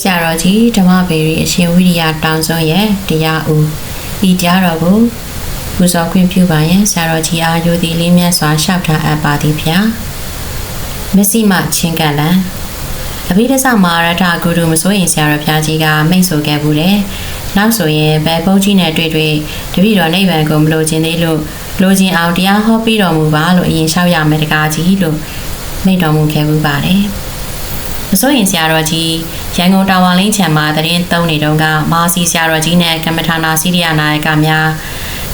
ဆရာတော်ကြီးဓမ္မပေရီအရှင်ဝိရိယတောင်ဆုံးရဲ့တရားဦးဤတရားတော်ကိုပူဇော်ခွင့်ပြုပါရန်ဆရာတော်ကြီးအားယုသည်လေးမြတ်စွာရှောက်ထားအပ်ပါသည်ဖျာမစ္စည်းမချင်းကလန်အဘိဓမ္မာရထဂုရုမစိုးရင်ဆရာတော်ဖျားကြီးကမိတ်ဆိုခဲ့ဘူးတယ်နောက်ဆိုရင်ဘယ်ဘုန်းကြီးနဲ့တွေ့တွေ့တပည့်တော်နိဗ္ဗာန်ကိုမလိုချင်သေးလို့လိုချင်အောင်တရားဟောပြီးတော်မူပါလို့အရင်လျှောက်ရမယ်တကားကြီးလို့မိန့်တော်မူခဲ့မှုပါတယ်မစိုးရင်ဆရာတော်ကြီး ရန်ကုန်တာဝါလင်းချံမှာတရင်သုံးနေတုန်းကမာစီဆရာတော်ကြီးနဲ့ကမ္မထာနာစီရိယနာယကများ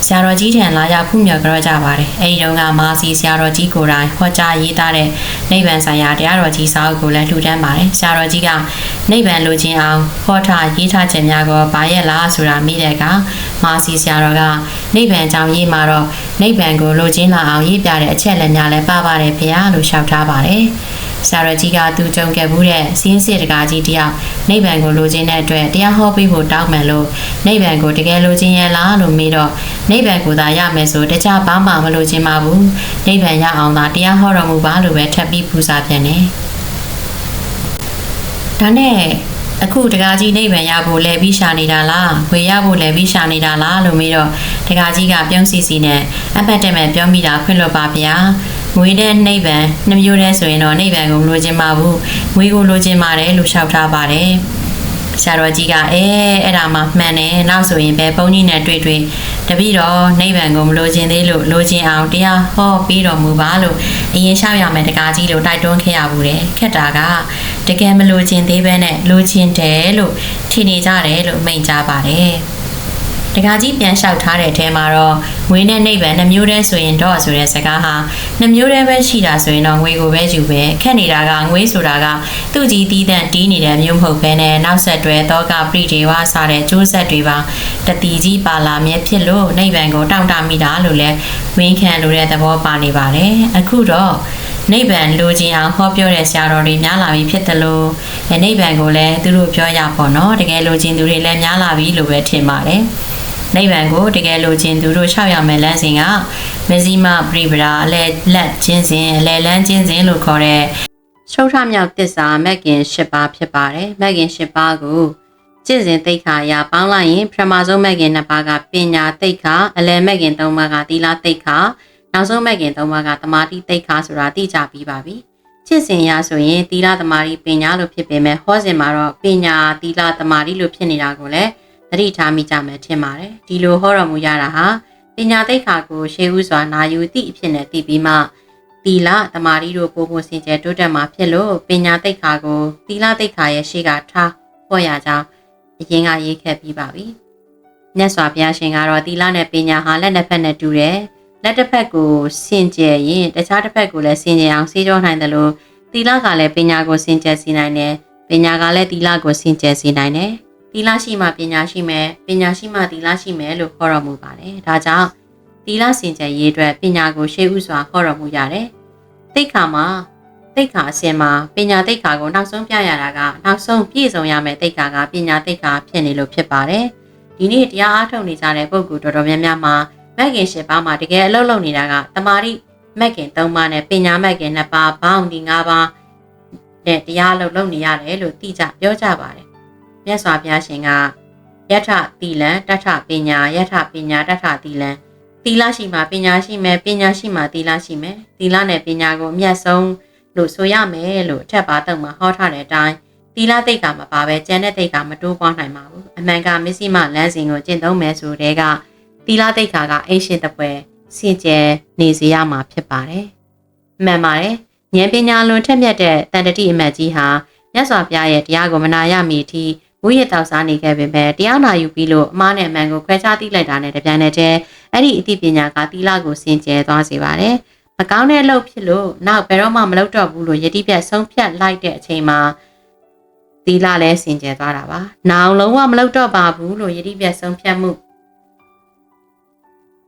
ဆရာတော်ကြီးထံလာရောက်ဖူးမြော်ကြကြပါတယ်။အဲဒီတုန်းကမာစီဆရာတော်ကြီးကိုယ်တိုင်ဟောကြားရေးသားတဲ့နိဗ္ဗာန်ဆိုင်ရာတရားတော်ကြီးစာအုပ်ကိုလည်းလှူဒန်းပါတယ်။ဆရာတော်ကြီးကနိဗ္ဗာန်လိုချင်အောင်ဟောထားရေးထားခြင်းများကိုဘာရဲ့လားဆိုတာမိတဲ့အခါမာစီဆရာတော်ကနိဗ္ဗာန်ကြောင့်ရေးမှာတော့နိဗ္ဗာန်ကိုလိုချင်လာအောင်ရေးပြတဲ့အချက်လက်များလည်းပါပါတယ်ဖေ။လို့ရှောက်ထားပါတယ်။ ဆရာတော်ကြီးကသူကြုံခဲ့မှုတဲ့စီးရင်စစ်တကာကြီးတယောက်နိဗ္ဗာန်ကိုလိုချင်တဲ့အတွက်တရားဟောပေးဖို့တောင်းပန်လို့နိဗ္ဗာန်ကိုတကယ်လိုချင်ရဲ့လားလို့မေးတော့နိဗ္ဗာန်ကိုသာရမယ်ဆိုတခြားဘာမှမလိုချင်ပါဘူးနိဗ္ဗာန်ရအောင်သာတရားဟောတော်မူပါလို့ပဲထပ်ပြီးပူဇော်ပြန်တယ်ဒါနဲ့အခုတကာကြီးနိဗ္ဗာန်ရဖို့လဲပြီးရှာနေတာလားဝေရဖို့လဲပြီးရှာနေတာလားလို့မေးတော့တကာကြီးကပြုံးစီစီနဲ့အပတ်တက်မဲ့ပြောမိတာခွင့်လွတ်ပါဗျာ ငွေတဲ့နိဗ္ဗာန်နှမျိုးတည်းဆိုရင်တော့နိဗ္ဗာန်ကိုမလိုချင်ပါဘူးငွေကိုလိုချင်ပါတယ်လို့လျှောက်ထားပါတယ်ဆရာတော်ကြီးကအဲအဲ့ဒါမှမှန်တယ်နောက်ဆိုရင်ပဲဘုန်းကြီးနဲ့တွေ့တွေ့တပည့်တော်နိဗ္ဗာန်ကိုမလိုချင်သေးလို့လိုချင်အောင်တရားဟောပြီးတော်မူပါလို့အရင်ရှောက်ရမယ်တကားကြီးလို့တိုက်တွန်းခဲ့ရဘူးတယ်ခက်တာကတကယ်မလိုချင်သေးပဲနဲ့လိုချင်တယ်လို့ထင်နေကြတယ်လို့မိန့်ကြပါတယ် တကားကြီးပြန်လျှောက်ထားတဲ့အထဲမှာတော့ငွေနဲ့နိဗ္ဗာန်နှမျိုးတည်းဆိုရင်တော့ဆိုတဲ့စကားဟာနှမျိုးတည်းပဲရှိတာဆိုရင်တော့ငွေကိုပဲယူပဲခက်နေတာကငွေဆိုတာကသူ့ကြီးတီးတန့်တီးနေတဲ့မျိုးမဟုတ်ဘဲနဲ့နောက်ဆက်တွဲတော့ကပရိဒေဝစတဲ့ကျိုးဆက်တွေပါတတိကြီးပါလာမြဲဖြစ်လို့နိဗ္ဗာန်ကိုတောင့်တမိတာလို့လဲဝင်းခံလို့တဲ့သဘောပါနေပါတယ်အခုတော့နိဗ္ဗာန်လိုချင်အောင်ဟောပြောတဲ့ဆရာတော်တွေများလာပြီဖြစ်တယ်လို့နိဗ္ဗာန်ကိုလည်းသူတို့ပြောရပါတော့တကယ်လိုချင်သူတွေလည်းများလာပြီလို့ပဲထင်ပါတယ် နိဗ္ဗာန်ကိုတကယ်လိုချင်သူတို့ရှောက်ရမယ်လမ်းစဉ်ကမဇိမပရိပရာအလဲလက်ချင်းစဉ်အလဲလန်းချင်းစဉ်လို့ခေါ်တဲ့ရှုထမြောက်တစ္ဆာမက်ကင်၈ပါးဖြစ်ပါတယ်မက်ကင်၈ပါးကိုကျင့်စဉ်တိတ်ခါရာပေါင်းလိုက်ရင်ပထမဆုံးမက်ကင်နှစ်ပါးကပညာတိတ်ခါအလဲမက်ကင်သုံးပါးကသီလတိတ်ခါနောက်ဆုံးမက်ကင်သုံးပါးကသမာဓိတိတ်ခါဆိုတာသိကြပြီးပါပြီကျင့်စဉ်ရဆိုရင်သီလသမာဓိပညာလို့ဖြစ်ပေမဲ့ဟောစဉ်မှာတော့ပညာသီလသမာဓိလို့ဖြစ်နေတာကိုလည်း သတိထားမိကြမယ်ထင်ပါတယ်ဒီလိုဟောတော်မူရတာဟာပညာသိက္ခာကိုရှေးဥစွာနာယူသည့်အဖြစ်နဲ့တည်ပြီးမှသီလသမာဓိတို့ပို့ဖို့စင်ကြယ်တိုးတက်မှာဖြစ်လို့ပညာသိက္ခာကိုသီလသိက္ခာရဲ့ရှေ့ကထားဟောရကြောင်းအရင်ကရေးခဲ့ပြီးပါပြီမြတ်စွာဘုရားရှင်ကတော့သီလနဲ့ပညာဟာလက်နှစ်ဖက်နဲ့တူတယ်လက်တစ်ဖက်ကိုစင်ကြယ်ရင်တခြားတစ်ဖက်ကိုလည်းစင်ကြယ်အောင်စေးကြောနိုင်တယ်လို့သီလကလည်းပညာကိုစင်ကြယ်စေနိုင်တယ်ပညာကလည်းသီလကိုစင်ကြယ်စေနိုင်တယ် သီလရှိမှပညာရှိမယ်ပညာရှိမှသီလရှိမယ်လို့ခေါ်တော်မူပါတယ်ဒါကြောင့်သီလစင်ကြယ်ရေးအတွက်ပညာကိုရှေးဥစွာခေါ်တော်မူရတယ်သိက္ခာမှာသိက္ခာအစဉ်မှာပညာသိက္ခာကိုနောက်ဆုံးပြရတာကနောက်ဆုံးပြည့်စုံရမယ့်သိက္ခာကပညာသိက္ခာဖြစ်နေလို့ဖြစ်ပါတယ်ဒီနေ့တရားအားထုတ်နေကြတဲ့ပုဂ္ဂိုလ်တော်တော်များများမှာမက်ကင်ရှင်ပါးမှာတကယ်အလုပ်လုပ်နေတာကတမာတိမက်ကင်၃ပါးနဲ့ပညာမက်ကင်၂ပါးဘောင်းဒီ၅ပါးနဲ့တရားအလုပ်လုပ်နေရတယ်လို့သိကြပြောကြပါတယ် မြတ်စွာဘုရားရှင်ကယထသီလံတထပညာယထပညာတထသီလံသီလရှိမှပညာရှိမယ်ပညာရှိမှသီလရှိမယ်သီလနဲ့ပညာကိုအမြတ်ဆုံးလို့ဆိုရမယ်လို့အထက်ပါတော့မှာဟောထားတဲ့အတိုင်းသီလသိက္ခာမပါပဲကျန်တဲ့သိက္ခာမတိုးပွားနိုင်ပါဘူးအမှန်ကမစ္စည်းမလမ်းစဉ်ကိုကျင့်သုံးမယ်ဆိုတဲ့ကသီလသိက္ခာကအိရှင်တပွဲစင်ကြယ်နေစေရမှာဖြစ်ပါတယ်မှန်ပါတယ်ဉာဏ်ပညာလွန်ထက်မြက်တဲ့တန်တတိအမတ်ကြီးဟာမြတ်စွာဘုရားရဲ့တရားကိုမနာရမီအထိ ဝိရတောက်စားနေခဲ့ပေမဲ့တရားနာယူပြီးလို့အမားနဲ့အမှန်ကိုခွဲခြားသိလိုက်တာနဲ့တပြိုင်နက်တည်းအဲ့ဒီအသိပညာကသီလကိုစင်ကြယ်သွားစေပါတယ်။မကောင်းတဲ့အလုပ်ဖြစ်လို့နောက်ဘယ်တော့မှမလုပ်တော့ဘူးလို့ယတိပြတ်ဆုံးဖြတ်လိုက်တဲ့အချိန်မှာသီလလည်းစင်ကြယ်သွားတာပါ။နောင်လုံးဝမလုပ်တော့ပါဘူးလို့ယတိပြတ်ဆုံးဖြတ်မှု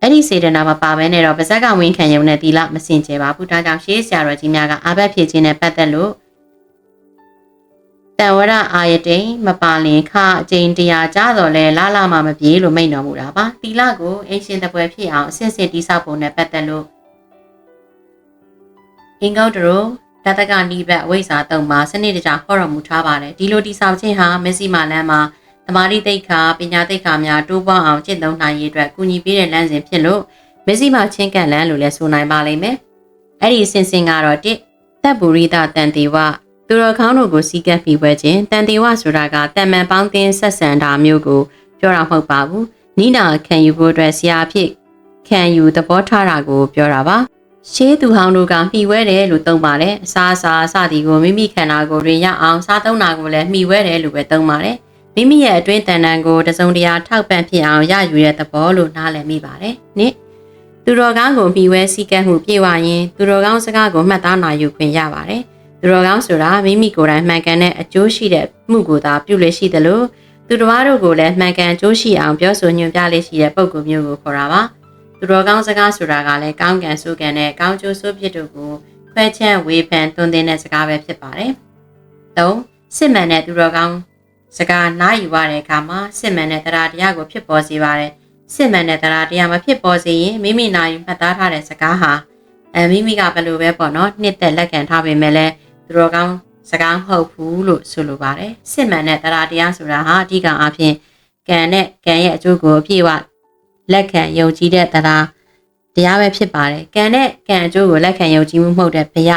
အဲ့ဒီစေတနာမပါဘဲနဲ့တော့ပါဇက်ကဝင်းခံရုံနဲ့သီလမစင်ကြယ်ပါဘူး။ဒါကြောင့်ရှေးဆရာတော်ကြီးများကအာဘတ်ဖြစ်ခြင်းနဲ့ပတ်သက်လို့ တံဝရအာယတိန်မပါလင်ခအကျိန်တရားကြတော့လဲလာလာမှမပြေလို့မိန့်တော်မူတာပါတီလာကိုအင်ရှင်တပွဲဖြစ်အောင်အစစ်စစ်တိဆောက်ပုံနဲ့ပတ်သက်လို့အင်္ဂုတ်တရိုတတကနိဘတ်အဝိဇ္ဇာတုံမှာစနစ်တကျဟောတော်မူထားပါတယ်ဒီလိုတိဆောက်ခြင်းဟာမက်ဆီမာလန်မှာသမာဓိတိတ်ခါပညာတိတ်ခါများတိုးပွားအောင်ကျင့်သုံးနိုင်ရေးအတွက်ကူညီပေးတဲ့လမ်းစဉ်ဖြစ်လို့မက်ဆီမာချင်းကန့်လန်းလို့လည်းဆိုနိုင်ပါလိမ့်မယ်အဲ့ဒီစင်စင်ကတော့တစ်တပ်ဘူရိတတန်တေဝ သူတော်ကောင်းတို့ကိုစီကပ်ပြီးပွဲခြင်းတန်တေဝဆိုတာကတန်မန်ပေါင်းတင်ဆက်ဆံတာမျိုးကိုပြောတာမဟုတ်ပါဘူးနိနာခံယူဖို့အတွက်ဆရာအဖြစ်ခံယူသဘောထားတာကိုပြောတာပါရှေးသူဟောင်းတို့ကမှီဝဲတယ်လို့သုံးပါတယ်အစားအစာအစသည်ကိုမိမိခန္ဓာကိုယ်တွင်ရအောင်စားသုံးတာကိုလည်းမှီဝဲတယ်လို့ပဲသုံးပါတယ်မိမိရဲ့အတွင်းတန်တန်ကိုတစုံတရာထောက်ပံ့ဖြစ်အောင်ရယူတဲ့သဘောလို့နားလည်မိပါတယ်နိသူတော်ကောင်းကိုမှီဝဲစည်းကမ်းမှုပြေဝရင်သူတော်ကောင်းစကားကိုမှတ်သားနိုင်ယူခွင့်ရပါတယ် သူတော်ကောင်းဆိုတာမိမိကိုယ်တိုင်မှန်ကန်တဲ့အကျိုးရှိတဲ့မှုကိုသာပြုလို့ရှိသလိုသူတော်ဘာတို့ကိုလည်းမှန်ကန်အကျိုးရှိအောင်ပြောဆိုညွှန်ပြလေးရှိတဲ့ပုံကူမျိုးကိုခေါ်တာပါသူတော်ကောင်းစကားဆိုတာကလည်းကောင်းကံဆိုးကံနဲ့ကောင်းကျိုးဆိုးဖြစ်တို့ကိုခွဲချမ်းဝေဖန်သွန်သင်တဲ့စကားပဲဖြစ်ပါတယ်၃စစ်မှန်တဲ့သူတော်ကောင်းစကားနားယူရတဲ့အခါမှာစစ်မှန်တဲ့တရားတရားကိုဖြစ်ပေါ်စေပါတယ်စစ်မှန်တဲ့တရားတရားမဖြစ်ပေါ်စေရင်မိမိနာယူမှတ်သားထားတဲ့စကားဟာအဲမိမိကဘယ်လိုပဲပေါ့နော်နှစ်သက်လက်ခံထားပေမဲ့လည်း သူတော်ကောင်းစကားမဟုတ်ဘူးလို့ဆိုလိုပါတယ်စစ်မှန်တဲ့တရားတရားဆိုတာဟာအဓိကအားဖြင့်ကံနဲ့ကံရဲ့အကျိုးကိုအပြည့်အဝလက်ခံယုံကြည်တဲ့တရားတရားပဲဖြစ်ပါတယ်ကံနဲ့ကံအကျိုးကိုလက်ခံယုံကြည်မှုမဟုတ်တဲ့ဘယ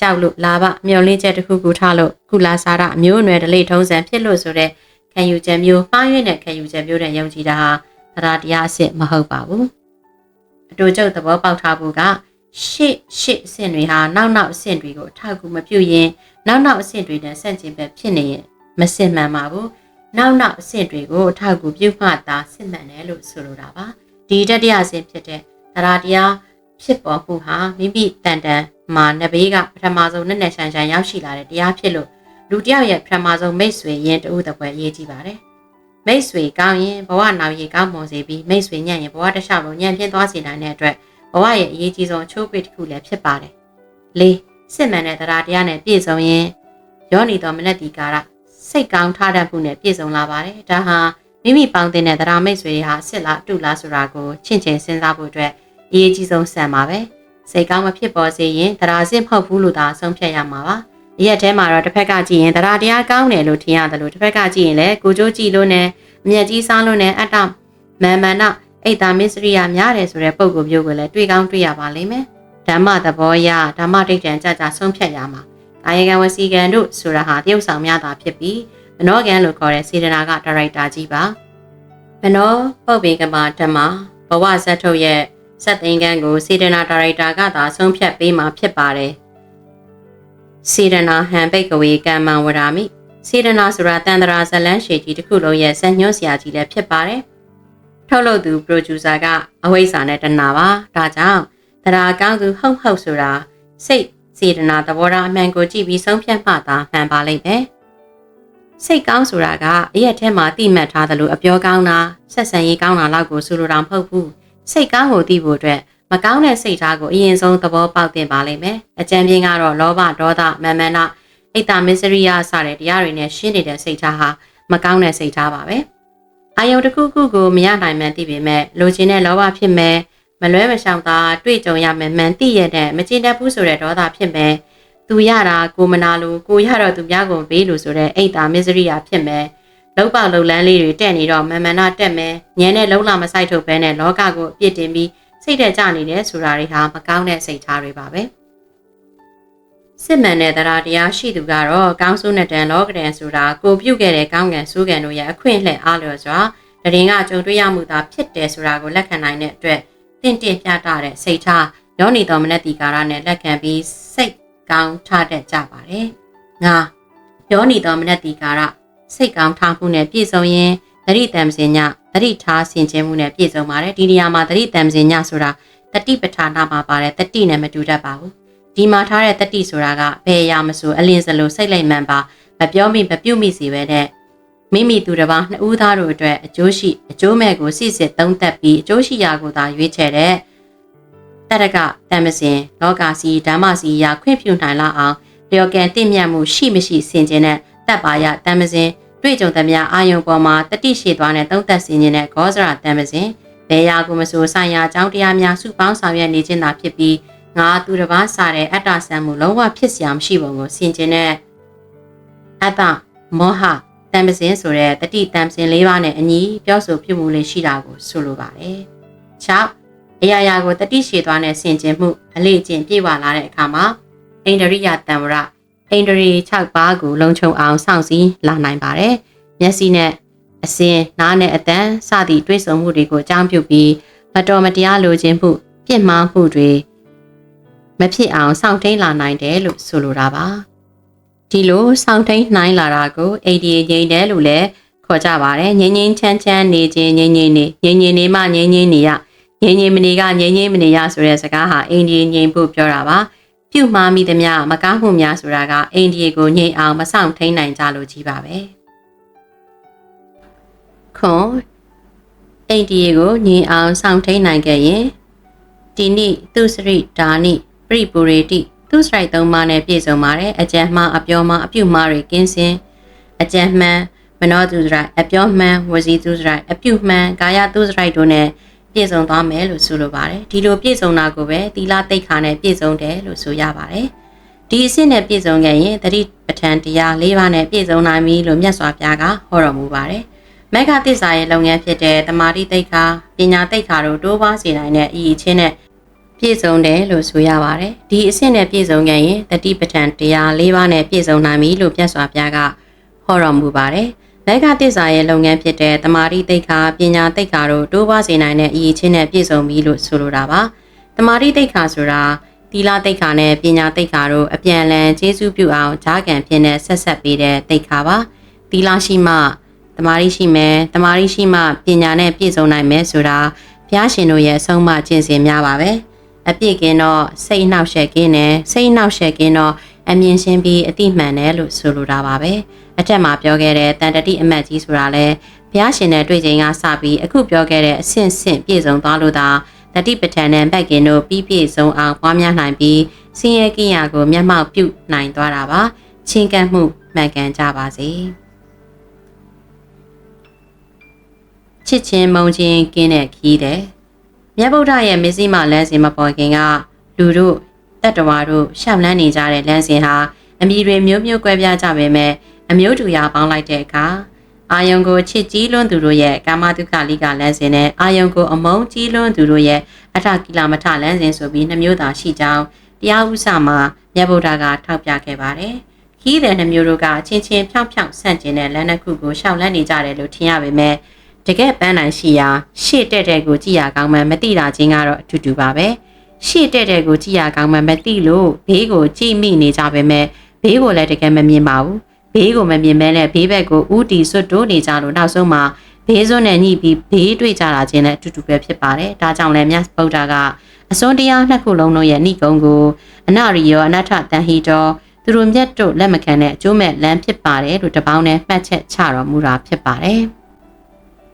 ကြောက်လို့လာဘမျောလင်းချက်တစ်ခုခုထားလို့ကုလာစားရအမျိုးအနွယ်ဒလိထုံးစံဖြစ်လို့ဆိုတဲ့ခံယူချက်မျိုးမှားယွင်းတဲ့ခံယူချက်မျိုးနဲ့ယုံကြည်တာဟာတရားတရားအစစ်မဟုတ်ပါဘူးအတူကျုပ်သဘောပေါက်ထားဖို့ကရှစ် ရှစ်အဆင့်တွေဟာနောက်နောက်အဆင့်တွေကိုအထောက်အကူမပြုရင်နောက်နောက်အဆင့်တွေနဲ့ဆန့်ကျင်ဘက်ဖြစ်နေရင်မစင်မှန်ပါဘူးနောက်နောက်အဆင့်တွေကိုအထောက်အကူပြုမှသာစစ်မှန်တယ်လို့ဆိုလိုတာပါဒီတတိယအဆင့်ဖြစ်တဲ့တရားတရားဖြစ်ပေါ်မှုဟာမိမိတန်တန်မှာနဘေးကပထမဆုံးနဲ့နဲ့ဆိုင်ဆိုင်ရောက်ရှိလာတဲ့တရားဖြစ်လို့လူတယောက်ရဲ့ပထမဆုံးမိတ်ဆွေရင်တူတပွဲရေးကြည့်ပါတယ်မိတ်ဆွေကောင်းရင်ဘဝနောက်ရည်ကောင်းမွန်စေပြီးမိတ်ဆွေညံ့ရင်ဘဝတစ်လျှောက်လုံးညံ့ပြင်းသွားစေနိုင်တဲ့အတွက် ဘဝရဲ့အရေးကြီးဆုံးချိုးပိတ်တစ်ခုလည်းဖြစ်ပါတယ်လေးစစ်မှန်တဲ့တရားတရားနဲ့ပြည့်စုံရင်ယောနီတော်မနက်တီကာရစိတ်ကောင်းထားတတ်မှုနဲ့ပြည့်စုံလာပါတယ်ဒါဟာမိမိပေါင်းတင်တဲ့တရားမိတ်ဆွေတွေဟာစစ်လားတူလားဆိုတာကိုချင့်ချင်းစဉ်းစားဖို့အတွက်အရေးကြီးဆုံးစံပါပဲစိတ်ကောင်းမဖြစ်ပေါ်စေရင်တရားစစ်မဟုတ်ဘူးလို့သာဆုံးဖြတ်ရမှာပါအရက်ထဲမှာတော့တစ်ဖက်ကကြည့်ရင်တရားတရားကောင်းတယ်လို့ထင်ရတယ်လို့တစ်ဖက်ကကြည့်ရင်လည်းကိုကြိုးကြည့်လို့နဲ့အမျက်ကြီးစားလို့နဲ့အတ္တမန်မန္န အိတ်တာမစ္စရိယများတယ်ဆိုတဲ့ပုံကိုမျိုးကိုလည်းတွေ့ကောင်းတွေ့ရပါလိမ့်မယ်ဓမ္မသဘောရဓမ္မဒိဋ္ဌံကြကြဆုံးဖြတ်ရမှာကာယကံဝစီကံတို့ဆိုတာဟာတရုပ်ဆောင်များတာဖြစ်ပြီးမနောကံလို့ခေါ်တဲ့စေတနာကဒါရိုက်တာကြီးပါမနောပုတ်ပေကမာဓမ္မဘဝဇတ်ထုတ်ရဲ့စက်သိန်းကန်းကိုစေတနာဒါရိုက်တာကသာဆုံးဖြတ်ပေးမှာဖြစ်ပါတယ်စေတနာဟံပိတ်ကဝေကမ္မံဝရာမိစေတနာဆိုတာတန်တရာဇလန်းရှည်ကြီးတစ်ခုလုံးရဲ့ဇက်ညွှန်းစရာကြီးလည်းဖြစ်ပါတယ် ထုတ်လုပ်သူ producer ကအဝိဇ္ဇာနဲ့တဏှာပါဒါကြောင့်တရားကောင်းသူဟုတ်ဟုတ်ဆိုတာစိတ်စေတနာသဘောထားအမှန်ကိုကြည့်ပြီးဆုံးဖြတ်မှသာမှန်ပါလိမ့်မယ်စိတ်ကောင်းဆိုတာကအရက်ထဲမှာတိမှတ်ထားသလိုအပြောကောင်းတာဆက်ဆံရေးကောင်းတာလောက်ကိုဆိုလိုတာမဟုတ်ဘူးစိတ်ကောင်းကိုသိဖို့အတွက်မကောင်းတဲ့စိတ်ဓာတ်ကိုအရင်ဆုံးသဘောပေါက်တင်ပါလိမ့်မယ်အကြံပြင်းကတော့လောဘဒေါသမာမနာအိတ်တာမစ္စရိယစတဲ့တရားတွေနဲ့ရှင်းနေတဲ့စိတ်ဓာတ်ဟာမကောင်းတဲ့စိတ်ဓာတ်ပါပဲ အာယုံတစ်ခုခုကိုမရနိုင်မှန်းသိပေမဲ့လိုချင်တဲ့လောဘဖြစ်မယ်မလွဲမရှောင်သာတွေ့ကြုံရမယ်မှန်သိရတဲ့မကျင်တတ်ဘူးဆိုတဲ့ဒေါသဖြစ်မယ်သူရတာကိုမနာလို့ကိုရတော့သူများကုန်ပေးလို့ဆိုတဲ့အိတ်တာမစ္စရိယဖြစ်မယ်လောက်ပေါလုံလန်းလေးတွေတက်နေတော့မမနာတက်မယ်ညံနဲ့လုံးလာမဆိုင်ထုတ်ဘဲနဲ့လောကကိုအပြစ်တင်ပြီးစိတ်တက်ကြနေတယ်ဆိုတာတွေဟာမကောင်းတဲ့စိတ်ထားတွေပါပဲ စစ်မှန်တဲ့တရားတရားရှိသူကတော့ကောင်းဆိုးနဲ့တန်လောကဒန်ဆိုတာကိုပြုတ်ခဲ့တဲ့ကောင်းကံဆိုးကံတို့ရဲ့အခွင့်အလှည့်အားလျော်စွာတရင်ကကြုံတွေ့ရမှုသာဖြစ်တယ်ဆိုတာကိုလက်ခံနိုင်တဲ့အတွက်တင့်တင့်ပြတာတဲ့စိတ်ထားယောနီတော်မနတိကာရနဲ့လက်ခံပြီးစိတ်ကောင်းထားတတ်ကြပါတယ်။ငါယောနီတော်မနတိကာရစိတ်ကောင်းထားမှုနဲ့ပြည့်စုံရင်တတိတံစင်ညတတိထားဆင်ခြင်းမှုနဲ့ပြည့်စုံပါတယ်ဒီနေရာမှာတတိတံစင်ညဆိုတာတတိပဋ္ဌာနာမှာပါတယ်တတိနဲ့မတူတတ်ပါဘူး ဒီမှာထားတဲ့တတိဆိုတာကဘယ်အရာမဆိုအလင်းစလို့စိတ်လိုက်မှန်ပါမပြောမိမပြုတ်မိစီပဲတဲ့မိမိသူတစ်ပါးနှစ်ဦးသားတို့အတွက်အကျိုးရှိအကျိုးမဲ့ကိုစစ်စစ်သုံးသပ်ပြီးအကျိုးရှိရာကိုသာရွေးချယ်တဲ့တရကတမစင်လောကစီဓမ္မစီရာခွင့်ပြုနိုင်လောက်အောင်လျော်ကန်တင့်မြတ်မှုရှိမရှိဆင်ခြင်တဲ့တပ်ပါရတမစင်တွေ့ကြုံသမျှအာယုံပေါ်မှာတတိရှိသွားတဲ့သုံးသက်ဆင်ခြင်းနဲ့ဂောဇရာတမစင်ဘယ်ရာကိုမဆိုဆိုင်ရာအကြောင်းတရားများစုပေါင်းဆောင်ရွက်နေခြင်းသာဖြစ်ပြီး ငါသူတစ်ပါးစားတဲ့အတ္တဆံမှုလုံးဝဖြစ်စရာမရှိပုံကိုဆင်ခြင်တဲ့အတ္တမောဟတံပစင်ဆိုတဲ့တတိတံပစင်၄ပါးနဲ့အညီပြောဆိုပြုမှုလေးရှိတာကိုဆိုလိုပါတယ်။၆အရာရာကိုတတိရှိသွားတဲ့ဆင်ခြင်မှုအလေအကျင့်ပြေဝလာတဲ့အခါမှာအိန္ဒရိယတံဝရအိန္ဒြေ6ပါးကိုလုံခြုံအောင်စောင့်စည်းလာနိုင်ပါတယ်။မျက်စိနဲ့အစင်နားနဲ့အသံစသည့်တွေးဆမှုတွေကိုအကြောင်းပြုပြီးမတော်မတရားလိုခြင်းမှုပြစ်မှားမှုတွေ မဖြစ်အောင်စောင့်ထိန်လာနိုင်တယ်လို့ဆိုလိုတာပါဒီလိုစောင့်ထိန်နိုင်လာတာကို ADA ငြိမ်တယ်လို့လည်းခေါ်ကြပါတယ်ငြိမ်ငြိမ်ချမ်းချမ်းနေခြင်းငြိမ်ငြိမ်နေငြိမ်ငြိမ်နေမှငြိမ်ငြိမ်နေရငြိမ်ငြိမ်မနေကငြိမ်ငြိမ်မနေရဆိုတဲ့စကားဟာအိန္ဒိယငြိမ်ဖို့ပြောတာပါပြုမှားမိသမျှမကားမှုများဆိုတာကအိန္ဒိယကိုငြိမ်အောင်မဆောင်ထိန်နိုင်ကြလို့ကြီးပါပဲခွန်အိန္ဒိယကိုငြိမ်အောင်ဆောင်ထိန်နိုင်ခဲ့ရင်ဒီနေ့သူစရိဒါနိ ပရိပူရေတိသူစရိုက်သုံးပါးနဲ့ပြည့်စုံပါတယ်အကြံမှားအပြောမှားအပြုမှားတွေကင်းစင်အကြံမှန်မနောသူစရိုက်အပြောမှန်ဝစီသူစရိုက်အပြုမှန်ကာယသူစရိုက်တို့နဲ့ပြည့်စုံသွားမယ်လို့ဆိုလိုပါတယ်ဒီလိုပြည့်စုံတာကိုပဲသီလတိတ်ခါနဲ့ပြည့်စုံတယ်လို့ဆိုရပါတယ်ဒီအစ်စ်နဲ့ပြည့်စုံခဲ့ရင်တတိပဋ္ဌာန်တရား၄ပါးနဲ့ပြည့်စုံနိုင်ပြီလို့မြတ်စွာဘုရားကဟောတော်မူပါတယ်မက္ခသစ္စာရဲ့လုပ်ငန်းဖြစ်တဲ့တမာတိတိတ်ခါပညာတိတ်ခါတို့တိုးပွားစေနိုင်တဲ့အီအချင်းနဲ့ ပြည့်စုံတယ်လို့ဆိုရပါတယ်ဒီအဆင့်နဲ့ပြည့်စုံခဲ့ရင်တတိပဋ္ဌာန်တရား၄ပါးနဲ့ပြည့်စုံနိုင်ပြီလို့ပြတ်စွာဘုရားကဟောတော်မူပါတယ်လက်ကတစ္ဆာရဲ့လုပ်ငန်းဖြစ်တဲ့တမာတိတိတ်ခါပညာတိတ်ခါတို့တိုးပွားစေနိုင်တဲ့အရေးချင်းနဲ့ပြည့်စုံပြီလို့ဆိုလိုတာပါတမာတိတိတ်ခါဆိုတာသီလတိတ်ခါနဲ့ပညာတိတ်ခါတို့အပြန်အလှန်ကျေးဇူးပြုအောင်ဂျားကံဖြစ်နေဆက်ဆက်ပေးတဲ့တိတ်ခါပါသီလရှိမှတမာတိရှိမယ်တမာတိရှိမှပညာနဲ့ပြည့်စုံနိုင်မယ်ဆိုတာဘုရားရှင်တို့ရဲ့အဆုံးအမကျင့်စဉ်များပါပဲ။ အပြစ်ကင်းတော့စိတ်နှောက်ယှက်ကင်းတယ်စိတ်နှောက်ယှက်ကင်းတော့အမြင်ရှင်းပြီးအတိမှန်တယ်လို့ဆိုလိုတာပါပဲအထက်မှာပြောခဲ့တဲ့တန်တတိအမတ်ကြီးဆိုတာလဲဘုရားရှင်နဲ့တွေ့ချိန်ကစပြီးအခုပြောခဲ့တဲ့အဆင့်ဆင့်ပြည့်စုံသွားလို့သာတတိပဋ္ဌာန်နဲ့ဘက်ကင်တို့ပြီးပြည့်စုံအောင်ပွားများနိုင်ပြီးဆင်းရဲကိရာကိုမျက်မှောက်ပြုနိုင်သွားတာပါချင်းကပ်မှုမှန်ကန်ကြပါစေချစ်ချင်းမုံချင်းကင်းတဲ့ခီးတဲ့ မြတ်ဗုဒ္ဓရဲ့မစ္စည်းမလမ်းစဉ်မပေါ်ခင်ကလူတို့တတ္တဝါတို့ရှောင်လန်းနေကြတဲ့လမ်းစဉ်ဟာအမည်တွေမျိုးမျိုးကွဲပြားကြပေမဲ့အမျိုးတူရာပေါင်းလိုက်တဲ့အခါအာယုံကိုချစ်ကြီးလွန်းသူတို့ရဲ့ကာမတုခလိကလမ်းစဉ်နဲ့အာယုံကိုအမုန်းကြီးလွန်းသူတို့ရဲ့အထကိလမထလမ်းစဉ်ဆိုပြီးနှမျိုးသာရှိကြောင်းတရားဥစ္စာမှာမြတ်ဗုဒ္ဓကထောက်ပြခဲ့ပါတယ်။ခီးတဲ့နှမျိုးတို့ကအချင်းချင်းဖြောင်းဖြောင်းဆန့်ကျင်တဲ့လမ်းတစ်ခုကိုရှောင်လန်းနေကြတယ်လို့ထင်ရပေမဲ့ တကယ်ပန်းနိုင်ရှိရာရှေ့တက်တဲ့ကိုကြည်ရကောင်းမှမသိတာချင်းကတော့အတူတူပါပဲရှေ့တက်တဲ့ကိုကြည်ရကောင်းမှမသိလို့ဘေးကိုကြည်မိနေကြပေမဲ့ဘေးကိုလည်းတကယ်မမြင်ပါဘူးဘေးကိုမမြင်မဲနဲ့ဘေးဘက်ကိုဥတီဆွတ်တိုးနေကြလို့နောက်ဆုံးမှာဘေးစွန်းနဲ့ညှိပြီးဘေးတွေ့ကြတာချင်းလည်းအတူတူပဲဖြစ်ပါတယ်ဒါကြောင့်လည်းမြတ်ဗုဒ္ဓကအစွန်းတရားနှစ်ခုလုံးတို့ရဲ့ဏိကုံကိုအနရိယောအနတ္ထတန်ဟိတောသူတို့မြတ်တို့လက်မခံတဲ့အကျိုးမဲ့လမ်းဖြစ်ပါတယ်လို့တပေါင်းနဲ့မှတ်ချက်ချတော်မူတာဖြစ်ပါတယ်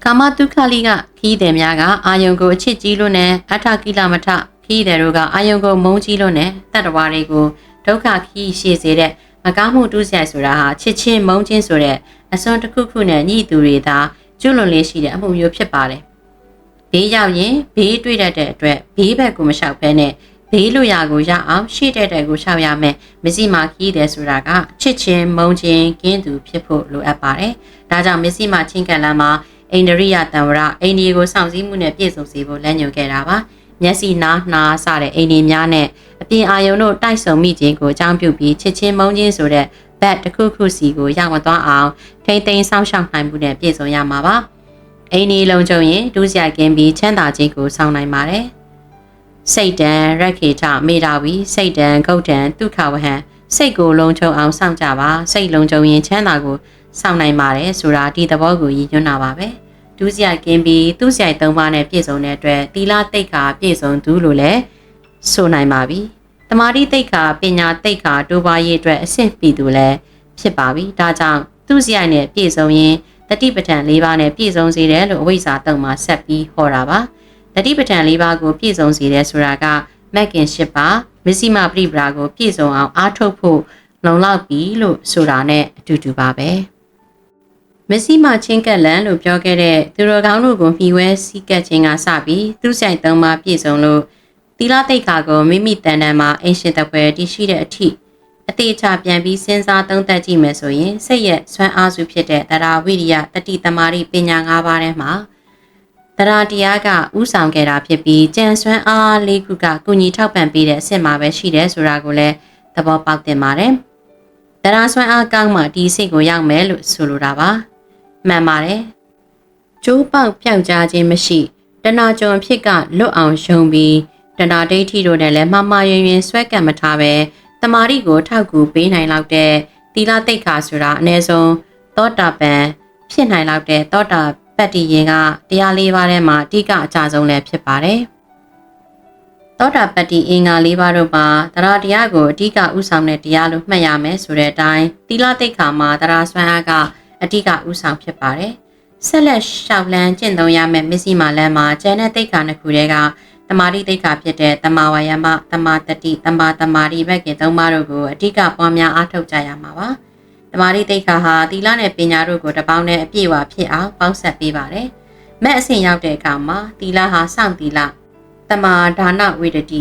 ကာမတုခလိကခီးတယ်များကအာယုံကိုအချစ်ကြီးလို့နဲ့အထကိလမထခီးတယ်တို့ကအာယုံကိုမုန်းကြီးလို့နဲ့တတ္တဝါတွေကိုဒုက္ခခီးရှည်စေတဲ့မကောင်းမှုတူးဆိုင်ဆိုတာဟာချစ်ချင်းမုန်းချင်းဆိုတဲ့အစွန်းတစ်ခုခုနဲ့ညှိသူတွေသာကျွလွန်လေးရှိတဲ့အမှုမျိုးဖြစ်ပါတယ်။ဘေးရောက်ရင်ဘေးတွေ့တတ်တဲ့အတွက်ဘေးဘက်ကိုမလျှောက်ဖဲနဲ့ဘေးလိုရာကိုရအောင်ရှေ့တဲ့တဲ့ကိုရှောက်ရမယ်မစီမာခီးတယ်ဆိုတာကချစ်ချင်းမုန်းချင်းကင်းသူဖြစ်ဖို့လိုအပ်ပါတယ်။ဒါကြောင့်မစီမာချင်းကလန်မှာ အိန္ဒရိယတံဝရအိန္ဒိယကိုစောင့်စည်းမှုနဲ့ပြည့်စုံစေဖို့လမ်းညွှန်ခဲ့တာပါမျက်စိနားနှာစတဲ့အိန္ဒိများနဲ့အပြင်အာယုံတို့တိုက်ဆုံမိခြင်းကိုအကြောင်းပြုပြီးချစ်ချင်းမုန်းခြင်းဆိုတဲ့ဘက်တစ်ခုခုစီကိုရောက်မသွားအောင်ထိမ့်သိမ်းစောင့်ရှောက်နိုင်မှုနဲ့ပြည့်စုံရမှာပါအိန္ဒိလုံးကြုံရင်ဒုစရိုက်ကင်းပြီးချမ်းသာခြင်းကိုဆောင်နိုင်ပါတယ်စိတ်တံရက်ခေထမေတာဝီစိတ်တံဂုတ်တံဒုက္ခဝဟံ စိတ်ကိုလုံးချုံအောင်စောင့်ကြပါစိတ်လုံးချုံရင်ချမ်းသာကိုစောင့်နိုင်ပါတယ်ဆိုတာဒီသဘောကိုရည်ညွှန်းတာပါပဲဒုစရိုက်ကင်းပြီးသူ့စရိုက်သုံးပါးနဲ့ပြည့်စုံတဲ့အတွက်သီလတိတ်ခါပြည့်စုံသူလို့လည်းဆိုနိုင်ပါပြီတမာတိတိတ်ခါပညာတိတ်ခါတိုးပွားရေးအတွက်အဆင့်ပြီးသူလည်းဖြစ်ပါပြီဒါကြောင့်သူ့စရိုက်နဲ့ပြည့်စုံရင်တတိပဋ္ဌာန်၄ပါးနဲ့ပြည့်စုံစေတယ်လို့အဝိဇ္ဇာတုံမှာဆက်ပြီးဟောတာပါတတိပဋ္ဌာန်၄ပါးကိုပြည့်စုံစေတယ်ဆိုတာကမက်ကင်၈ပါး မစ္စည်းမပရိပရာကိုပြည့်စုံအောင်အားထုတ်ဖို့လုံလောက်ပြီလို့ဆိုတာနဲ့အတူတူပါပဲ။မက်ဆီမာချင်းကက်လန်လို့ပြောခဲ့တဲ့သူတော်ကောင်းတို့ကိုမှီဝဲစီးကက်ခြင်းကစပြီးသူ့ဆိုင်သုံးပါပြည့်စုံလို့သီလတိတ်ခါကိုမိမိတန်တန်မှာအင်ရှင်တပွဲတည်ရှိတဲ့အထိအသေးချပြန်ပြီးစဉ်းစားသုံးသပ်ကြည့်မယ်ဆိုရင်စိတ်ရဲ့ဆွမ်းအားစုဖြစ်တဲ့တရားဝိရိယတတိတမာရိပညာ၅ပါးထဲမှာ တရားတရားကဥဆောင်ခဲ့တာဖြစ်ပြီးကြံဆွမ်းအားလေးခုကကုညီထောက်ပံ့ပေးတဲ့အဆင့်မှာပဲရှိတယ်ဆိုတာကိုလည်းသဘောပေါက်တင်ပါတယ်။တရားဆွမ်းအားကောင်းမှဒီစိတ်ကိုရောက်မယ်လို့ဆိုလိုတာပါ။မှန်ပါတယ်။ကျိုးပေါက်ပြောက်ကြားခြင်းမရှိတဏှာကြုံဖြစ်ကလွတ်အောင်ရှုံပြီးတဏှာဒိဋ္ဌိတို့နဲ့လည်းမှားမှားယွင်းယွင်းဆွဲကပ်မထားပဲတမာရီကိုထောက်ကူပေးနိုင်လောက်တဲ့သီလတိတ်ခါဆိုတာအ ਨੇ ဆုံးသောတာပန်ဖြစ်နိုင်လောက်တဲ့သောတာ ပတ္တိရင်ကတရားလေးပါးထဲမှာအဓိကအကြဆုံးလည်းဖြစ်ပါတယ်။သောတာပတ္တိအင်္ဂါလေးပါးတို့မှာတရားတရားကိုအဓိကဥဆောင်တဲ့တရားလို့မှတ်ရမယ်ဆိုတဲ့အတိုင်းသီလတိတ်ခါမှာတရားဆွမ်းအားကအဓိကဥဆောင်ဖြစ်ပါတယ်။ဆက်လက်ရှောက်လန်းကျင့်သုံးရမယ့်မစ္စည်းမာလမ်းမှာကျန်တဲ့တိတ်ခါနှစ်ခုတည်းကတမာတိတိတ်ခါဖြစ်တဲ့တမာဝါယမတမာတတိတမာတမာရီဘက်ကသုံးပါးတို့ကိုအဓိကပွားများအားထုတ်ကြရမှာပါ။ တမာတိတိတ်ခါဟာသီလနဲ့ပညာတို့ကိုတပေါင်းနဲ့အပြည့်အဝဖြစ်အောင်ပေါင်းဆက်ပေးပါတယ်။မဲ့အဆင့်ရောက်တဲ့အခါမှာသီလဟာစောင့်သီလတမာဒါနဝိတတိ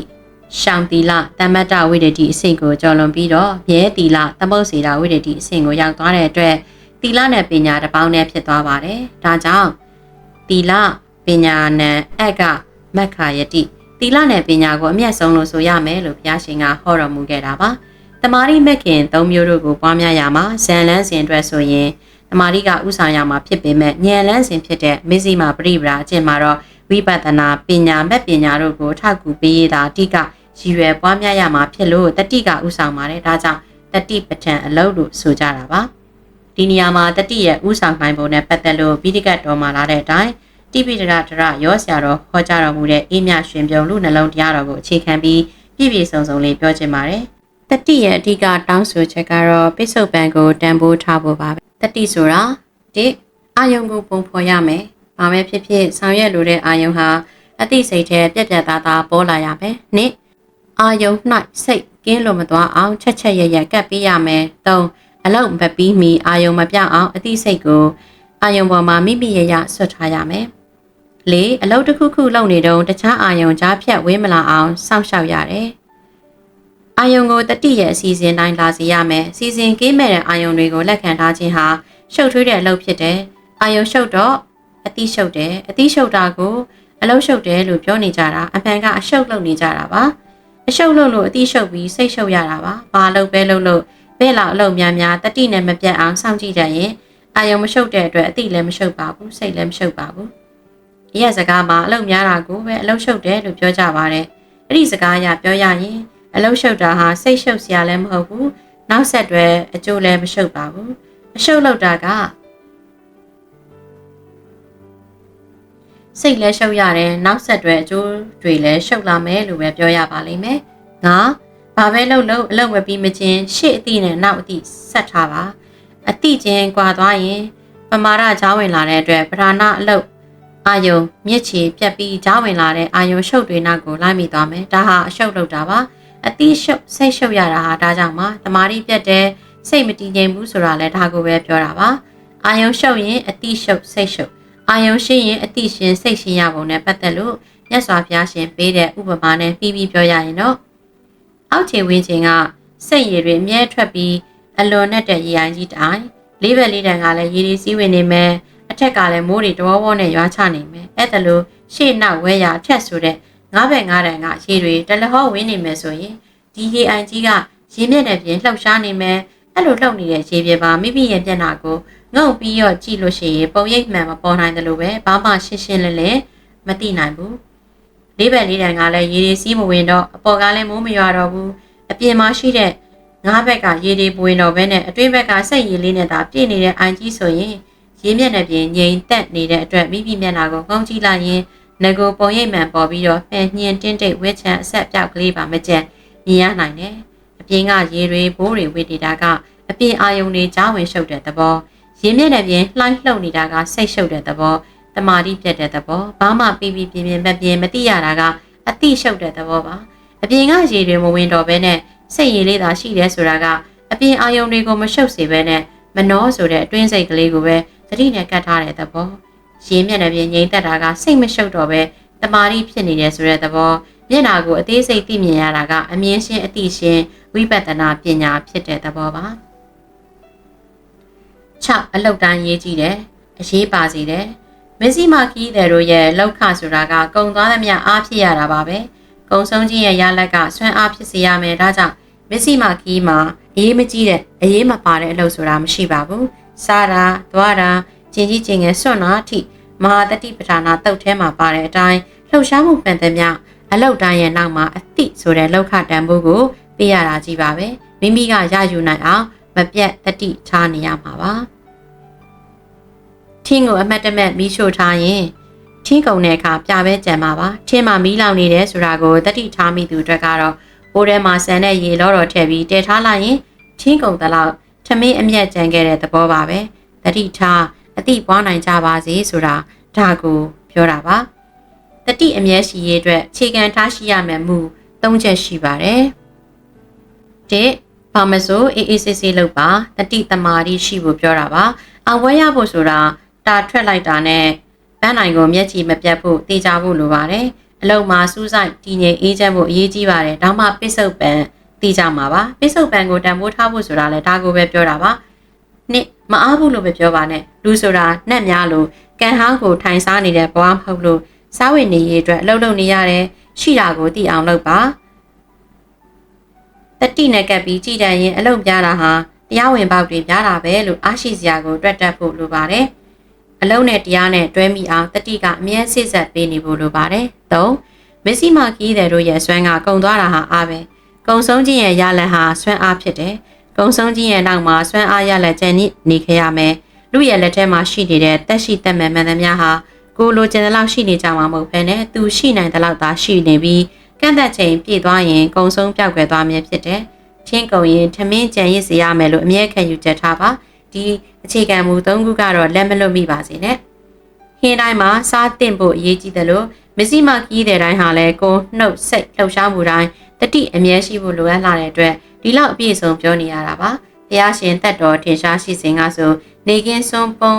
ရှောင်သီလတမတ္တဝိတတိအဆင့်ကိုကျော်လွန်ပြီးတော့မြဲသီလသမုတ်စေတာဝိတတိအဆင့်ကိုရောက်သွားတဲ့အတွက်သီလနဲ့ပညာတပေါင်းနဲ့ဖြစ်သွားပါတယ်။ဒါကြောင့်သီလပညာနဲ့အက်ကမက္ခာယတိသီလနဲ့ပညာကိုအမျက်ဆုံးလို့ဆိုရမယ်လို့ဘုရားရှင်ကဟောတော်မူခဲ့တာပါ။ တမာရိမက်ခင်၃မျိုးတို့ကိုပွားများရမှာဇန်လန်းစဉ်အတွက်ဆိုရင်တမာရိကဥဆောင်ရမှာဖြစ်ပေမဲ့ဉာဏ်လန်းစဉ်ဖြစ်တဲ့မေဇိမာပရိပရာအကျင့်မှာတော့ဝိပဿနာပညာမက်ပညာတို့ကိုထောက်ကူပေးရတာအဓိကရည်ရွယ်ပွားများရမှာဖြစ်လို့တတိကဥဆောင်ပါတယ်ဒါကြောင့်တတိပဋ္ဌာန်အလုပ်လို့ဆိုကြတာပါဒီနေရာမှာတတိရဲ့ဥဆောင်နိုင်ပုံနဲ့ပတ်သက်လို့ပိဋကတ်တော်မှာလာတဲ့အတိုင်းတိပိတရတရရောဆရာတော်ဟောကြားတော်မူတဲ့အေးမြရှင်ပြုံလူနှလုံးတရားတော်ကိုအခြေခံပြီးပြည့်ပြည့်စုံစုံလေးပြောချင်ပါတယ်။ တတိရဲ့အဓိကတောင်းဆိုချက်ကတော့ပိဿုပံကိုတန်ဖိုးထားဖို့ပါပဲ။တတိဆိုတာဒီအာယုံကိုပုံဖော်ရမယ်။ဘာပဲဖြစ်ဖြစ်ဆောင်ရွက်လိုတဲ့အာယုံဟာအသိစိတ်ထဲပြက်ပြက်သားသားပေါ်လာရမယ်။နှစ်အာယုံ၌စိတ်ကင်းလို့မသွားအောင်ချက်ချက်ရရကပ်ပေးရမယ်။သုံးအလုံးမပြီးမီအာယုံမပြောင်းအောင်အသိစိတ်ကိုအာယုံပေါ်မှာမိမိရရဆွတ်ထားရမယ်။လေးအလုပ်တစ်ခုခုလုပ်နေတုန်းတခြားအာယုံကြားဖြတ်ဝေးမလာအောင်စောင့်ရှောက်ရတယ်။ အာယုံကိုတတိရဲ့အစီအစဉ်တိုင်းလာစီရမယ်။စီစဉ်ကင်းမဲ့တဲ့အာယုံတွေကိုလက်ခံထားခြင်းဟာရှုပ်ထွေးတဲ့အလုပ်ဖြစ်တယ်။အာယုံရှုပ်တော့အတိရှုပ်တယ်။အတိရှုပ်တာကိုအလုပ်ရှုပ်တယ်လို့ပြောနေကြတာအမှန်ကအရှုပ်လုပ်နေကြတာပါ။အရှုပ်လုပ်လို့အတိရှုပ်ပြီးစိတ်ရှုပ်ရတာပါ။ဘာလုပ်ပဲလုပ်လို့ဘဲ့လောက်အလုပ်များများတတိနဲ့မပြတ်အောင်စောင့်ကြည့်ကြရင်အာယုံမရှုပ်တဲ့အတွက်အတိလည်းမရှုပ်ပါဘူးစိတ်လည်းမရှုပ်ပါဘူး။ရက်စကားမှာအလုပ်များတာကိုပဲအလုပ်ရှုပ်တယ်လို့ပြောကြပါတယ်။အဲ့ဒီစကားအရပြောရရင် အလုပ်ရှုပ်တာဟာစိတ်ရှုပ်စရာလည်းမဟုတ်ဘူး။နောက်ဆက်တွဲအကျိုးလည်းမရှုပ်ပါဘူး။အရှုပ်လောက်တာကစိတ်လည်းရှုပ်ရတယ်နောက်ဆက်တွဲအကျိုးတွေလည်းရှုပ်လာမယ်လို့ပဲပြောရပါလိမ့်မယ်။ငါဘာပဲလုပ်လို့အလုပ်မပြီးမချင်းရှေ့အသည့်နဲ့နောက်အသည့်ဆက်ထားပါ။အသည့်ချင်းကွာသွားရင်ပမာဒချောင်းဝင်လာတဲ့အတွက်ပဓာနာအလုပ်အာယုံမြစ်ချီပြက်ပြီးကြားဝင်လာတဲ့အာယုံရှုပ်တွေနောက်ကိုလိုက်မိသွားမယ်ဒါဟာအရှုပ်လောက်တာပါ အတိရှုပ်စိတ်ရှုပ်ရတာဟာဒါကြောင့်ပါတမာရီပြက်တယ်စိတ်မတည်ငြိမ်ဘူးဆိုတာလည်းဒါကိုပဲပြောတာပါအာယုံရှုပ်ရင်အတိရှုပ်စိတ်ရှုပ်အာယုံရှင်းရင်အတိရှင်စိတ်ရှင်းရပုံနဲ့ပတ်သက်လို့မြတ်စွာဘုရားရှင်ပေးတဲ့ဥပမာနဲ့ပြီးပြီးပြောရရင်တော့အောက်ခြေဝင်းချင်းကစိတ်ရည်တွေအမြဲထွက်ပြီးအလွန်နဲ့တဲ့ရေအိုင်ကြီးတိုင်းလေးဘက်လေးတန်ကလည်းရည်ရည်စည်းဝင်နေမယ်အထက်ကလည်းမိုးတွေတဝဝနဲ့ရွာချနေမယ်အဲ့ဒါလို့ရှေ့နောက်ဝဲရအထက်ဆိုတဲ့ ငါးဘက်ငါးတန်ကရေတွေတလဟောဝင်းနေမယ်ဆိုရင်ဒီရေအိုင်ကြီးကရေမျက်နှာပြင်လှုပ်ရှားနေမယ်အဲ့လိုလှုပ်နေတဲ့ရေပြင်ပါမိမိရဲ့မျက်နှာကိုငုံပြီးတော့ကြည့်လို့ရှိရင်ပုံရိပ်မှန်မပေါ်နိုင်တယ်လို့ပဲဘာမှရှင်းရှင်းလင်းလင်းမသိနိုင်ဘူးလေးဘက်လေးတန်ကလည်းရေတွေစီးမဝင်တော့အပေါ်ကလည်းမိုးမရွာတော့ဘူးအပြင်မှာရှိတဲ့ငါးဘက်ကရေတွေပွင့်တော့ဘဲနဲ့အတွင်းဘက်ကစိတ်ရည်လေးနဲ့သာပြည့်နေတဲ့အိုင်ကြီးဆိုရင်ရင်းမျက်နှာပြင်ငြိမ်သက်နေတဲ့အတွက်မိမိမျက်နှာကိုကုန်းကြည့်လိုက်ရင် ငကိုပုံရိပ်မှန်ပေါ်ပြီးတော့ဖန်ညင်တင်းတိတ်ဝက်ချန်အဆက်ပြောက်ကလေးပါမကြက်မြင်ရနိုင်တယ်။အပြင်ကရေတွေဘိုးတွေဝစ်နေတာကအပြင်အာယုံတွေကြားဝင်ရှုပ်တဲ့သဘောရင်းမျက်နှာပြင်လှိုင်းလှုပ်နေတာကစိတ်ရှုပ်တဲ့သဘောတမာတိပြတ်တဲ့သဘောဘာမှပြပြပြင်းပြင်းမပြင်းမသိရတာကအတိရှုပ်တဲ့သဘောပါအပြင်ကရေတွေမဝင်တော့ဘဲနဲ့စိတ်ရည်လေးသာရှိတယ်ဆိုတာကအပြင်အာယုံတွေကိုမရှုပ်စေဘဲနဲ့မနှောဆိုတဲ့အတွင်းစိတ်ကလေးကိုပဲသတိနဲ့ကတ်ထားတဲ့သဘော ရင်းမျက်နှာပြင်ငြိမ်သက်တာကစိတ်မရှုပ်တော့ပဲတမာရီဖြစ်နေတယ်ဆိုတဲ့သဘောမျက်နာကိုအသေးစိတ်သိမြင်ရတာကအမြင်ရှင်းအသိရှင်းဝိပဿနာပညာဖြစ်တဲ့သဘောပါ6အလောက်တန်းရေးကြည့်တယ်အရေးပါစေတယ်မစ္စည်းမခီးတဲ့တို့ရဲ့လောက်ခဆိုတာကကုံသွားသမျှအားဖြစ်ရတာပါပဲကုံဆုံးခြင်းရဲ့ရလက်ကဆွမ်းအားဖြစ်စေရမယ်ဒါကြောင့်မစ္စည်းမခီးမှာအရေးမကြီးတဲ့အရေးမပါတဲ့အလုပ်ဆိုတာမရှိပါဘူးစားတာသွားတာ ကျင်ကြီးကျင်ငယ်စွန့်တာအထိမဟာတတိပဌာနာတုတ်ထဲမှာပါတဲ့အတိုင်းလှုပ်ရှားမှုပန်သမျှအလောက်တိုင်းရဲ့နောက်မှာအတိဆိုတဲ့လောက်ခတန်ဖိုးကိုပေးရတာကြီးပါပဲမိမိကရယူနိုင်အောင်မပြတ်တတိထားနေရမှာပါထင်းကိုအမတ်တမဲ့မီးရှို့ထားရင်ထင်းကုန်တဲ့အခါပြပဲကြံမှာပါထင်းမှာမီးလောင်နေတယ်ဆိုတာကိုတတိထားမိသူအတွက်ကတော့အိုးထဲမှာဆန်တဲ့ရေလောတော်ထည့်ပြီးတည်ထားလိုက်ရင်ထင်းကုန်သလောက်ထမင်းအမျက်ကြံခဲ့တဲ့သဘောပါပဲတတိထား အတိပွားနိုင်ကြပါစေဆိုတာဒါကိုပြောတာပါတတိအမျက်ရှိရေးအတွက်ခြေခံထားရှိရမယ်မူ၃ချက်ရှိပါတယ်တစ်ဘာမဆိုအေးအေးဆေးဆေးလုပ်ပါတတိတမာတိရှိဖို့ပြောတာပါအောင်ဝဲရဖို့ဆိုတာတာထွက်လိုက်တာနဲ့ပန်းနိုင်ကိုမျက်ခြေမပြတ်ဖို့တေချာဖို့လိုပါတယ်အလုံးမှာစူးစိုက်တည်ငြိမ်အေးချမ်းဖို့အရေးကြီးပါတယ်ဒါမှပစ္စုပန်တည်ကြမှာပါပစ္စုပန်ကိုတန်ဖိုးထားဖို့ဆိုတာလည်းဒါကိုပဲပြောတာပါနှစ် မအားဘူးလို့ပဲပြောပါနဲ့လူဆိုတာနှက်များလို့ကန်ဟောင်းကိုထိုင်စားနေတဲ့ဘဝမဟုတ်လို့စားဝတ်နေရေးအတွက်အလုပ်လုပ်နေရတယ်ရှိတာကိုသိအောင်လုပ်ပါတတိနဲ့ကပ်ပြီးကြည်တန်ရင်အလုပ်ပြတာဟာတရားဝင်ပေါက်တွေပြတာပဲလို့အားရှိစရာကိုတွက်တက်ဖို့လိုပါတယ်အလုံးနဲ့တရားနဲ့တွဲမိအောင်တတိကအမြဲစစ်ဆက်ပေးနေဖို့လိုပါတယ်၃မစ္စည်းမကီးတဲ့တို့ရဲ့ဆွမ်းကကုံသွားတာဟာအားပဲကုံဆုံးခြင်းရဲ့ရလက်ဟာဆွမ်းအားဖြစ်တယ် ကုံဆုံးခြင်းရဲ့နောက်မှာဆွမ်းအားရလက်ကျန်နေခဲ့ရမယ်လူရဲ့လက်ထဲမှာရှိနေတဲ့တက်ရှိတက်မဲ့မှန်သမျှဟာကိုလိုချင်တဲ့လောက်ရှိနေကြမှာမဟုတ်ဘဲနဲ့သူရှိနိုင်တဲ့လောက်သာရှိနေပြီးကန့်သက်ချိန်ပြည့်သွားရင်ကုံဆုံးပြောက်ကွယ်သွားမြဲဖြစ်တယ်။ချင်းကုံရင်ထမင်းကြံရစ်စေရမယ်လို့အမြဲခံယူချက်ထားပါ။ဒီအခြေခံမူ၃ခုကတော့လက်မလွတ်မိပါစေနဲ့။ဟင်းတိုင်းမှာစားတင်ဖို့အရေးကြီးတယ်လို့မစ္စည်းမကီးတဲ့တိုင်းဟာလည်းကိုနှုတ်စိတ်လှုပ်ရှားမှုတိုင်း တတိအမြဲရှိဖို့လိုအပ်လာတဲ့အတွက်ဒီလောက်အပြည့်စုံပြောနေရတာပါ။ဘုရားရှင်တက်တော်ထင်ရှားရှိစဉ်ကဆိုနေကင်းစွန်ပုံ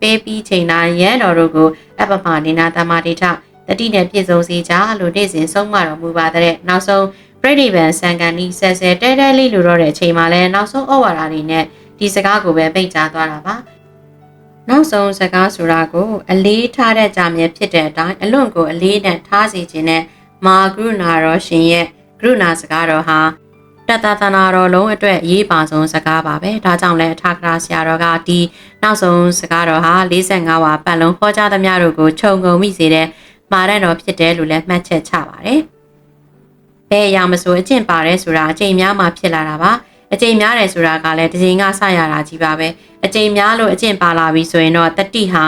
ပေးပြီးချိန်တိုင်းရန်တော်တို့ကိုအပမနေနာတမတိထတတိနဲ့ပြည့်စုံစေကြလို့နေ့စဉ်ဆုံးမတော်မူပါတဲ့နောက်ဆုံးပြိဋိဘံစံကန်ဤဆဲဆဲတဲတဲလေးလိုတော့တဲ့အချိန်မှာလဲနောက်ဆုံးဩဝါဒတွေနဲ့ဒီစကားကိုပဲပိတ်ကြားသွားတာပါနောက်ဆုံးစကားဆိုတာကိုအလေးထားတဲ့ကြမြဲဖြစ်တဲ့အတိုင်းအလွန်ကိုအလေးနဲ့ထားစေခြင်းနဲ့မာဂရုဏာတော်ရှင်ရဲ့ ကရုဏာစကားတော်ဟာတတသနာတော်လုံးအတွက်အရေးပါဆုံးစကားပါပဲဒါကြောင့်လဲအထာကရာဆရာတော်ကဒီနောက်ဆုံးစကားတော်ဟာ45ဝါပတ်လုံးဟောကြားသမျှတို့ကိုခြုံငုံမိစေတဲ့မာရန်တော်ဖြစ်တယ်လို့လည်းမှတ်ချက်ချပါတယ်ဘယ်အရာမဆိုအကျင့်ပါတယ်ဆိုတာအကျင့်များမှဖြစ်လာတာပါအကျင့်များတယ်ဆိုတာကလည်းတစ်ချိန်ကစရတာကြီးပါပဲအကျင့်များလို့အကျင့်ပါလာပြီဆိုရင်တော့တတိဟာ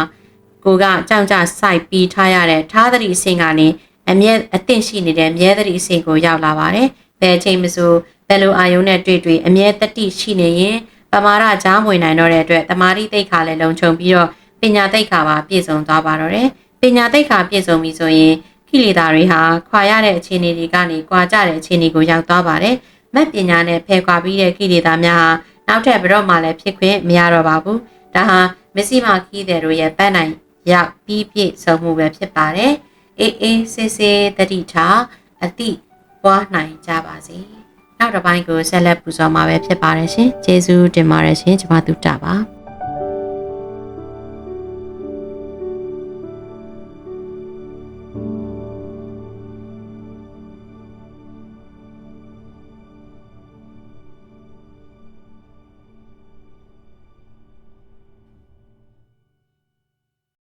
ကိုကကြောင်ကြစိုက်ပြီးထားရတဲ့ထားသတိအဆင့်ကနေ အမြဲအသင့်ရှိနေတဲ့မြဲသတိအဆင့်ကိုရောက်လာပါတယ်ဘယ်အချိန်မဆိုဘယ်လိုအာယုံနဲ့တွေ့တွေ့အမြဲတတိရှိနေရင်ပမာရကြားမွေနိုင်တော့တဲ့အတွက်တမာတိတိတ်ခါလည်းလုံခြုံပြီးတော့ပညာတိတ်ခါပါပြည့်စုံသွားပါတော့တယ်ပညာတိတ်ခါပြည့်စုံပြီဆိုရင်ကိလေသာတွေဟာခွာရတဲ့အခြေအနေတွေကနေကွာကြတဲ့အခြေအနေကိုရောက်သွားပါတယ်။မက်ပညာနဲ့ဖယ်ခွာပြီးတဲ့ကိလေသာများဟာနောက်ထပ်ဘယ်တော့မှလည်းဖြစ်ခွင့်မရတော့ပါဘူး။ဒါဟာမစ္စည်းမခီးတဲ့တို့ရဲ့ပန်းနိုင်ရောက်ပြီးပြည့်စုံမှုပဲဖြစ်ပါတယ်။ အေးအေးဆေးဆေးတတိထားအတိပွားနိုင်ကြပါစေ။နောက်တစ်ပိုင်းကိုဆက်လက်ပူဇော်မှာပဲဖြစ်ပါတယ်ရှင်။ကျေးဇူးတင်ပါတယ်ရှင်။ကျွန်မတို့တာပါ။